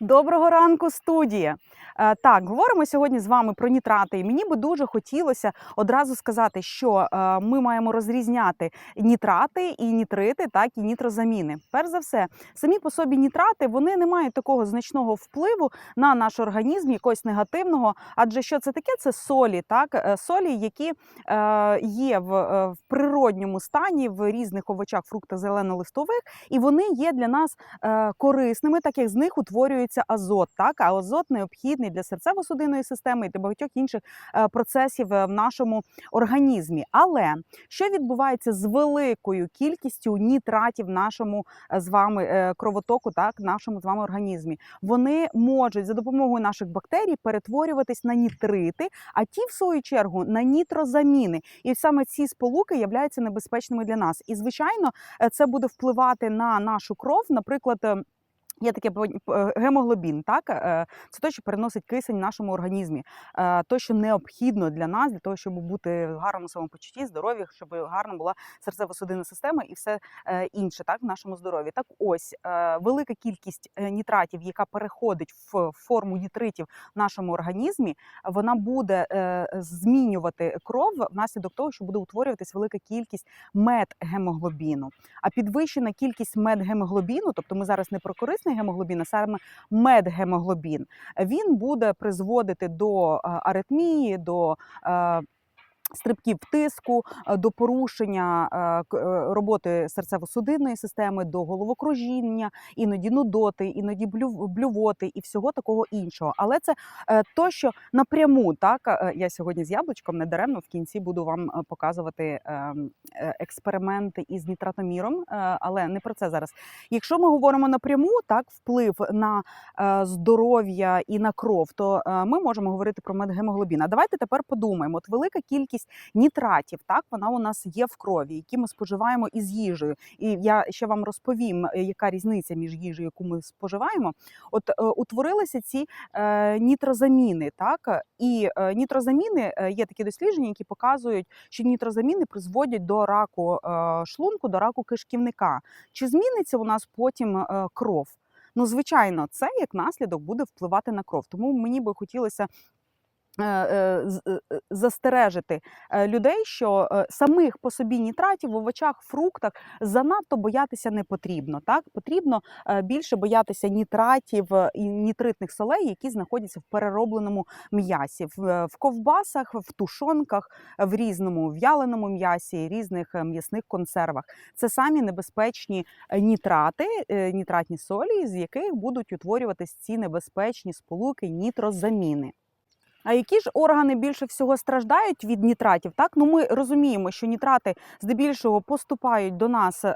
Доброго ранку, студія. Е, Так, говоримо сьогодні з вами про нітрати. І мені би дуже хотілося одразу сказати, що е, ми маємо розрізняти нітрати і нітрити, так і нітрозаміни. Перш за все, самі по собі нітрати вони не мають такого значного впливу на наш організм, якогось негативного. Адже що це таке? Це солі, так е, солі, які є в, природньому стані в різних овочах, фруктах зеленолистових, і вони є для нас корисними, так як з них утворюється азот. Так, а азот необхідний для серцево-судинної системи і для багатьох інших е, процесів е, в нашому організмі. Але що відбувається з великою кількістю нітратів в нашому е, з вами кровотоку, так, в нашому з вами організмі? Вони можуть за допомогою наших бактерій перетворюватись на нітрити, а ті, в свою чергу, на нітрозаміни. І саме ці сполуки являються небезпечними для нас. І звичайно, це буде впливати на нашу кров, наприклад. Е, Є таке пон- гемоглобін, так е, це те, що переносить кисень в нашому організмі, е, то, що необхідно для нас, для того, щоб бути в гарному самопочутті, здоров'я, щоб гарна була серцево-судинна система і все е, інше, так в нашому здоров'ї. Так, ось е, велика кількість е, нітратів, яка переходить в форму нітритів в нашому організмі, вона буде е, змінювати кров внаслідок того, що буде утворюватись велика кількість медгемоглобіну. А підвищена кількість медгемоглобіну, тобто ми зараз не про корисний гемоглобін, а саме медгемоглобін, він буде призводити до е, аритмії, до е, Стрибків тиску е, до порушення е, е, роботи серцево-судинної системи, до головокружіння, іноді нудоти, іноді блюв- блювоти і всього такого іншого. Але це то, що напряму так я сьогодні з яблучком недаремно в кінці буду вам показувати ем, експерименти із нітратоміром, але не про це зараз. Якщо ми говоримо напряму, так вплив на здоров'я і на кров, то ми можемо говорити про медгемоглобін. А давайте тепер подумаємо. От велика кількість нітратів, так вона у нас є в крові, які ми споживаємо із їжею. І я ще вам розповім, е, яка різниця між їжею, яку ми споживаємо. От е, утворилися ці е, нітрозаміни, так і нітрозаміни є такі дослідження, які показують, що нітрозаміни призводять до раку шлунку, до раку кишківника. Чи зміниться у нас потім кров? Ну, звичайно, це як наслідок буде впливати на кров. Тому мені би хотілося. Е, е, е, Застережити людей, що самих по собі нітратів в овочах, фруктах занадто боятися не потрібно. Так потрібно більше боятися нітратів і нітритних солей, які знаходяться в переробленому м'ясі, в, ковбасах, в тушонках, в різному в'яленому м'ясі, різних м'ясних консервах. Це самі небезпечні нітрати, нітратні солі, з яких будуть утворюватись ці небезпечні сполуки нітрозаміни. А які ж органи більше всього страждають від нітратів? Так, ну ми розуміємо, що нітрати здебільшого поступають до нас е,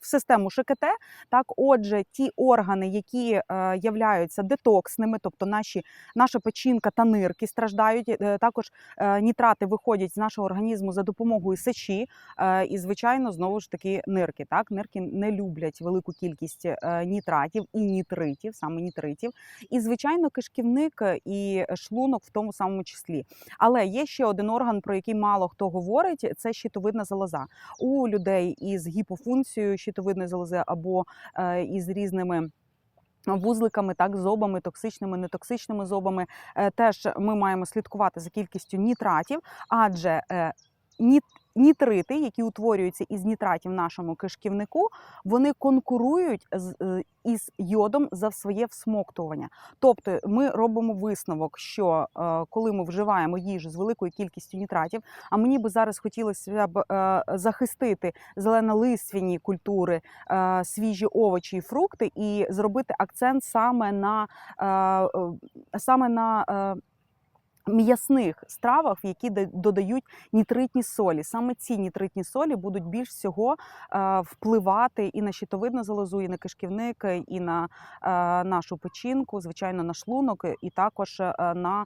в систему ШКТ. Так, отже, ті органи, які е, являються детоксними, тобто наші, наша печінка та нирки страждають. Е, також е, нітрати виходять з нашого організму за допомогою сечі, е, і звичайно, знову ж таки, нирки. Так, нирки не люблять велику кількість е, нітратів і нітритів, саме нітритів. І, звичайно, кишківник е, і шлунок в тому самому числі. Але є ще один орган, про який мало хто говорить: це щитовидна залоза. У людей із гіпофункцією щитовидної залози або е, із різними. Вузликами, так, зобами, токсичними, нетоксичними зобами, е, теж ми маємо слідкувати за кількістю нітратів, адже е, ніт, нітрити, які утворюються із нітратів в нашому кишківнику, вони конкурують з, е, із йодом за своє всмоктування. Тобто ми робимо висновок, що е, коли ми вживаємо їжу з великою кількістю нітратів, а мені би зараз хотілося б е, захистити зеленолиственні культури, свіжі овочі і фрукти, і зробити акцент саме на саме на М'ясних стравах, в які додають нітритні солі. Саме ці нітритні солі будуть більш всього е, впливати і на щитовидну залозу, і на кишківник, і на е, нашу печінку, звичайно, на шлунок, і також е, на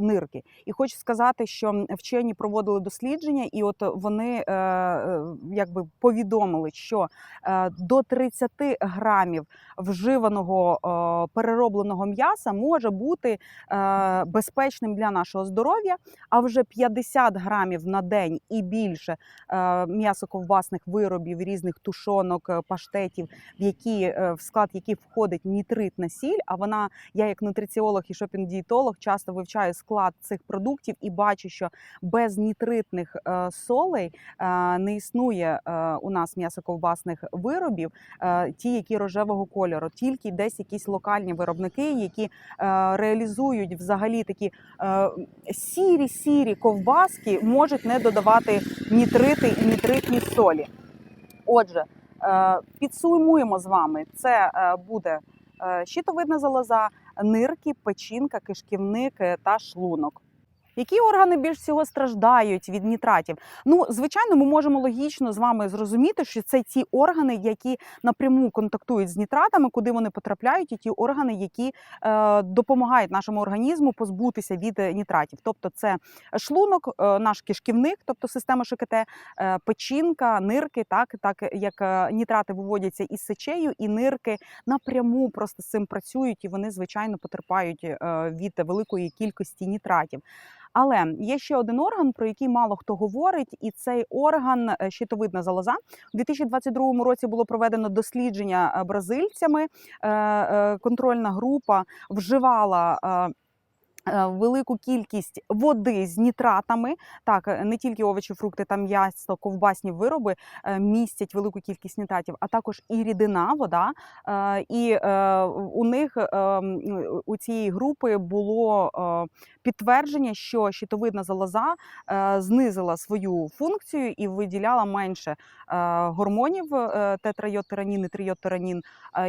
нирки. І хочу сказати, що вчені проводили дослідження, і от вони якби повідомили, що до 30 грамів вживаного переробленого м'яса може бути е, безпечним для нашого здоров'я. А вже 50 грамів на день і більше е, м'ясоковбасних виробів, різних тушонок, е, паштетів, в які е, в склад яких входить нитритна сіль. А вона, я як нутриціолог і шопінг-дієтолог, часто вивчаю склад цих продуктів і бачу, що без нітритних солей не існує у нас м'ясоковбасних виробів, ті, які рожевого кольору, тільки десь якісь локальні виробники, які реалізують взагалі такі сірі сірі ковбаски, можуть не додавати нітрити і нітритні солі. Отже, е, підсумуємо з вами: це е, буде е, щитовидна залоза, нирки, печінка, кишківник е, та шлунок. Які органи більш всього страждають від нітратів? Ну, звичайно, ми можемо логічно з вами зрозуміти, що це ті органи, які напряму контактують з нітратами, куди вони потрапляють, і ті органи, які е, допомагають нашому організму позбутися від е, нітратів. Тобто, це шлунок, е, наш кишківник, тобто система ШКТ, е, печінка, нирки, так так як е, нітрати виводяться із сечею, і нирки напряму просто з цим працюють, і вони звичайно потерпають е, від великої кількості нітратів. Але є ще один орган, про який мало хто говорить, і цей орган е, щитовидна залоза. У 2022 році було проведено дослідження е, бразильцями. Е, Контрольна група вживала. Велику кількість води з нітратами, так не тільки овочі, фрукти та м'ясо, ковбасні вироби містять велику кількість нітратів, а також і рідина, вода. І у них у цієї групи було підтвердження, що щитовидна залоза е, знизила свою функцію і виділяла менше е, гормонів е, тетрайодтиранін і трийодтиранін.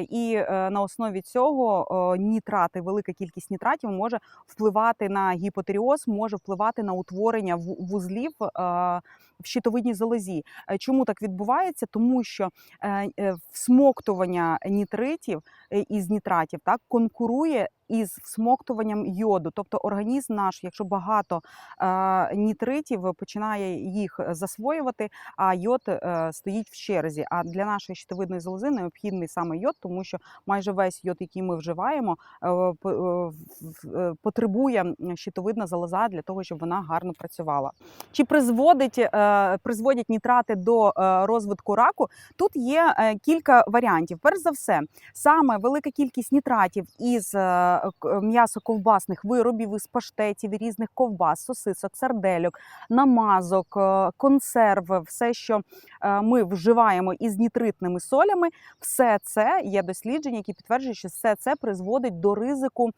І на основі цього нітрати, велика кількість нітратів може впливати на гіпотеріоз, може впливати на утворення вузлів в щитовидній залозі. Чому так відбувається? Тому що всмоктування нітритів із нітратів так конкурує із всмоктуванням йоду. Тобто організм наш, якщо багато е, нітритів, починає їх засвоювати, а йод е, стоїть в черзі. А для нашої щитовидної залози необхідний саме йод, тому що майже весь йод, який ми вживаємо, е, е, потребує щитовидна залоза для того, щоб вона гарно працювала. Чи призводить, е, призводять нітрати до е, розвитку раку? Тут є е, кілька варіантів. Перш за все, саме велика кількість нітратів із е, м'ясо-ковбасних виробів із паштетів, різних ковбас, сосисок, сардельок, намазок, е, консерви, все, що е, ми вживаємо із нітритними солями, все це є дослідження, які підтверджують, що все це призводить до ризику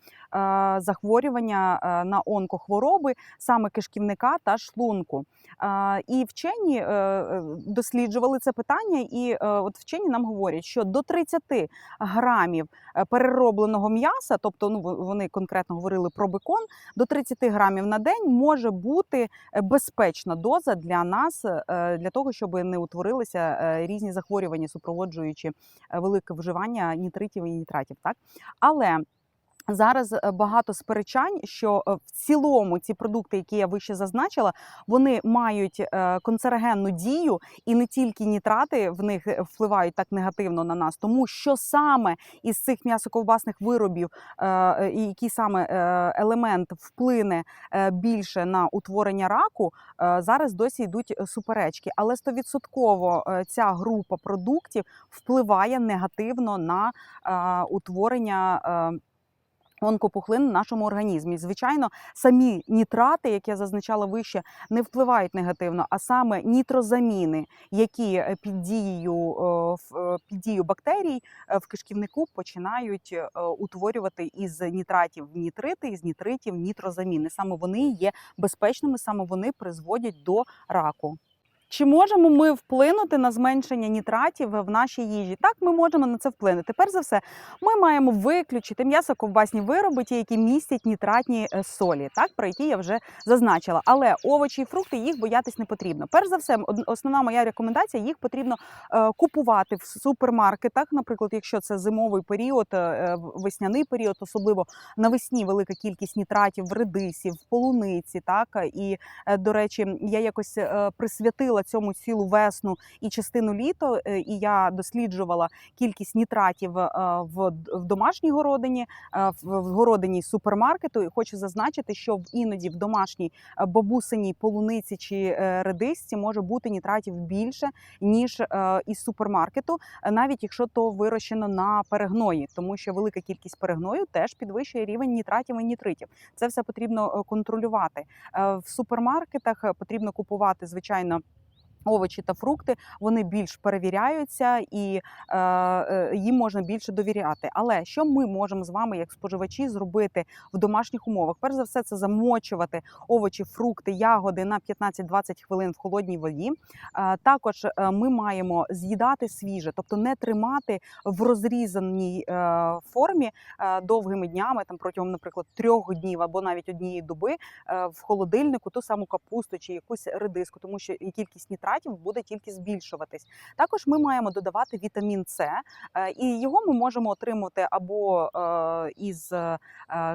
захворювання на онкохвороби, саме кишківника та шлунку. І вчені досліджували це питання, і от вчені нам говорять, що до 30 грамів переробленого м'яса, тобто тобто ну вони конкретно говорили про бекон, до 30 грамів на день може бути е, безпечна доза для нас, е, для того, щоб не утворилися е, різні захворювання, супроводжуючи велике вживання нітритів і нітратів. Так але Зараз е, багато сперечань, що е, в цілому ці продукти, які я вище зазначила, вони мають е, канцерогенну дію, і не тільки нітрати в них впливають так негативно на нас, тому що саме із цих м'ясоковбасних виробів, який саме елемент вплине більше на утворення раку, зараз досі йдуть суперечки. Але стовідсотково ця група продуктів впливає негативно на утворення онкопухлин в нашому організмі. Звичайно, самі нітрати, як я зазначала вище, не впливають негативно, а саме нітрозаміни, які е, під дією е, е, під дією бактерій в кишківнику починають утворювати із нітратів нітрити, із нітритів нітрозаміни. Саме вони є безпечними, саме вони призводять до раку. Чи можемо ми вплинути на зменшення нітратів в нашій їжі? Так, ми можемо на це вплинути. Перш за все, ми маємо виключити м'ясо-ковбасні вироби, ті, які містять нітратні е, солі, так про які я вже зазначила. Але овочі і фрукти їх боятись не потрібно. Перш за все, основна моя рекомендація їх потрібно е, купувати в супермаркетах. Наприклад, якщо це зимовий період, е, весняний період, особливо навесні велика кількість нітратів в редисі, в полуниці. Так і до речі, я якось присвятила приділила цьому цілу весну і частину літо, е, і я досліджувала кількість нітратів е, в, домашній городині, е, в, городині супермаркету. І хочу зазначити, що іноді в домашній бабусиній полуниці чи редисці може бути нітратів більше ніж із супермаркету, навіть якщо то вирощено на перегної, тому що велика кількість перегною теж підвищує рівень нітратів і нітритів. Це все потрібно контролювати. В супермаркетах потрібно купувати звичайно. Овочі та фрукти вони більш перевіряються і е, е, їм можна більше довіряти. Але що ми можемо з вами, як споживачі, зробити в домашніх умовах? Перш за все, це замочувати овочі, фрукти, ягоди на 15-20 хвилин в холодній воді. Е, також е, ми маємо з'їдати свіже, тобто не тримати в розрізаній е, формі е, довгими днями, там протягом, наприклад, трьох днів або навіть однієї доби е, в холодильнику ту саму капусту чи якусь редиску, тому що кількість нітратів буде тільки збільшуватись. Також ми маємо додавати вітамін С, е, і його ми можемо отримати або е, із е,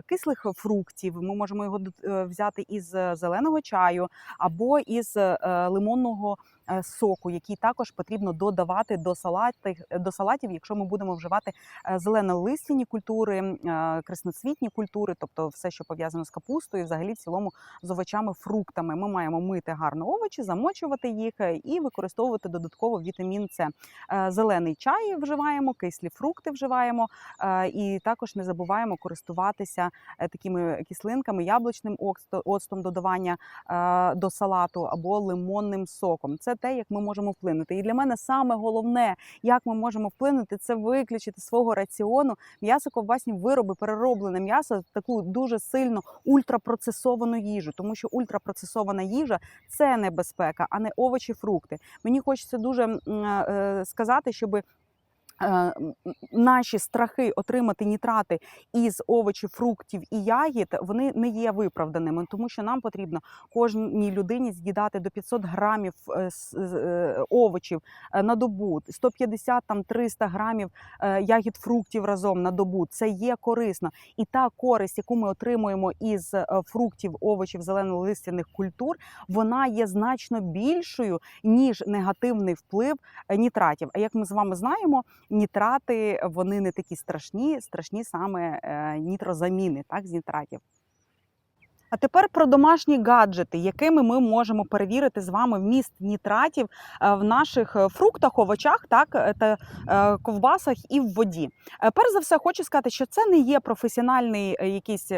кислих фруктів. Ми можемо його взяти із зеленого чаю або із лимонного. Е, Соку, який також потрібно додавати до салатів, до салатів, якщо ми будемо вживати е, зеленолистяні культури, е, красноцвітні культури, тобто все, що пов'язано з капустою, взагалі в цілому з овочами, фруктами. Ми маємо мити гарно овочі, замочувати їх е, і використовувати додатково вітамін С. Е, Зелений чай вживаємо, кислі фрукти вживаємо, е, і також не забуваємо користуватися е, такими кислинками, яблучним оцтом додавання е, до салату або лимонним соком. Це те, як ми можемо вплинути. І для мене саме головне, як ми можемо вплинути, це виключити свого раціону м'ясо, ковбасні вироби, перероблене м'ясо, таку дуже сильно ультрапроцесовану їжу, тому що ультрапроцесована їжа це небезпека, а не овочі, фрукти. Мені хочеться дуже е, сказати, щоби. Е, Наші страхи отримати нітрати із овочів, фруктів і ягід вони не є виправданими, тому що нам потрібно кожній людині з'їдати до 500 грамів е, е, овочів на добу, 150 там 300 грамів ягід, фруктів разом на добу. Це є корисно, і та користь, яку ми отримуємо із фруктів, овочів, зеленолистяних культур, вона є значно більшою ніж негативний вплив нітратів. А як ми з вами знаємо, нітрати вони не такі страшні, страшні саме е, нітрозаміни, так з нітратів. А тепер про домашні гаджети, якими ми можемо перевірити з вами вміст нітратів е, в наших е, фруктах, овочах, так е, та ковбасах і в воді. Перш за все, хочу сказати, що це не є професіональний якийсь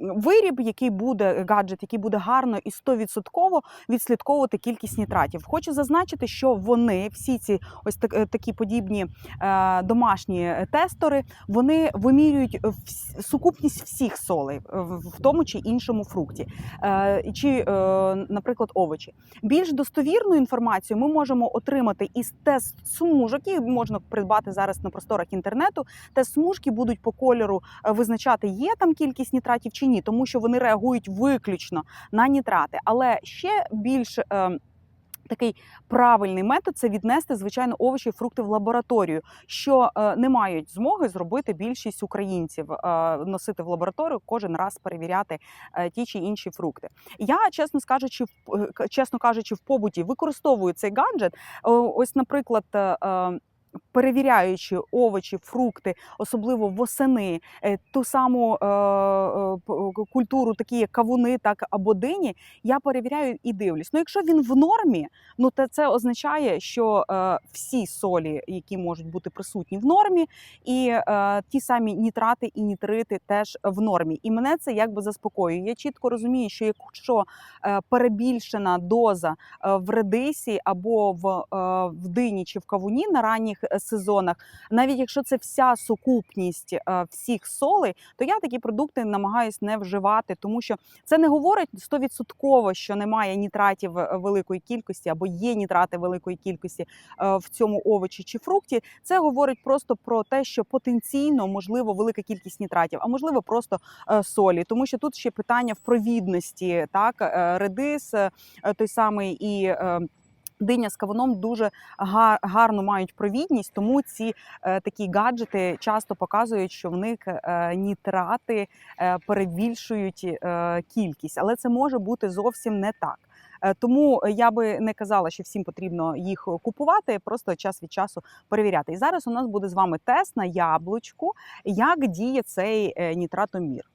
виріб, який буде гаджет, який буде гарно і 100% відслідковувати кількість нітратів. Хочу зазначити, що вони, всі ці ось так, такі подібні домашні тестери, вони вимірюють сукупність всіх солей, в в чи іншому фрукті, е, чи, е, наприклад, овочі. Більш достовірну інформацію ми можемо отримати із тест смужок, які можна придбати зараз на просторах інтернету. Тест смужки будуть по кольору е, визначати, є там кількість нітратів чи ні, тому що вони реагують виключно на нітрати. Але ще більш Такий правильний метод це віднести звичайно овочі і фрукти в лабораторію, що е, не мають змоги зробити більшість українців е, носити в лабораторію кожен раз перевіряти е, ті чи інші фрукти. Я чесно скажучи, чесно кажучи, в побуті використовую цей гаджет. Ось, наприклад. Перевіряючи овочі, фрукти, особливо восени, е, ту саму е, е, культуру, такі як кавуни, так або дині, я перевіряю і дивлюсь. Ну, якщо він в нормі, ну то це означає, що всі солі, які можуть бути присутні в нормі, і ті самі нітрати і нітрити теж в нормі. І мене це якби заспокоює. Я чітко розумію, що якщо перебільшена доза в редисі або в, в дині чи в кавуні на ранніх сезонах, навіть якщо це вся сукупність е, всіх солей, то я такі продукти намагаюсь не вживати, тому що це не говорить стовідсотково, що немає нітратів е, великої кількості або є нітрати великої кількості е, в цьому овочі чи фрукті. Це говорить просто про те, що потенційно можливо велика кількість нітратів, а можливо просто е, солі, тому що тут ще питання в провідності, так е, редис, е, той самий і. Диня з кавуном дуже га- гарно мають провідність, тому ці е, такі гаджети часто показують, що в них е, нітрати е, перебільшують кількість, але це може бути зовсім не так. Тому я би не казала, що всім потрібно їх купувати, просто час від часу перевіряти. І зараз у нас буде з вами тест на яблучку, як діє цей нітратомір.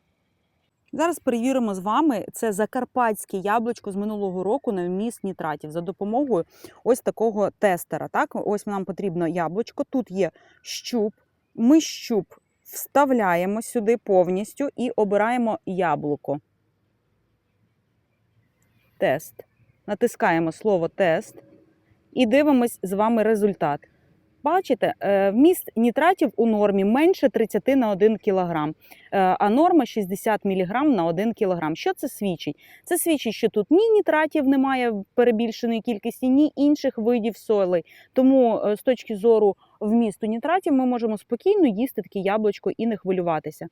Зараз перевіримо з вами це закарпатське яблучко з минулого року на вміст нітратів за допомогою ось такого тестера. Так, ось нам потрібно яблучко. Тут є щуп. Ми щуп вставляємо сюди повністю і обираємо яблуко. Тест. Натискаємо слово тест і дивимось з вами результат. Бачите, е, вміст нітратів у нормі менше 30 на 1 кг, а норма 60 мг на 1 кг. Що це свідчить? Це свідчить, що тут ні нітратів немає перебільшеної кількості, ні інших видів солей. Тому е, з точки зору вмісту нітратів ми можемо спокійно їсти таке яблучко і не хвилюватися.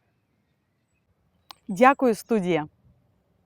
Дякую, студія.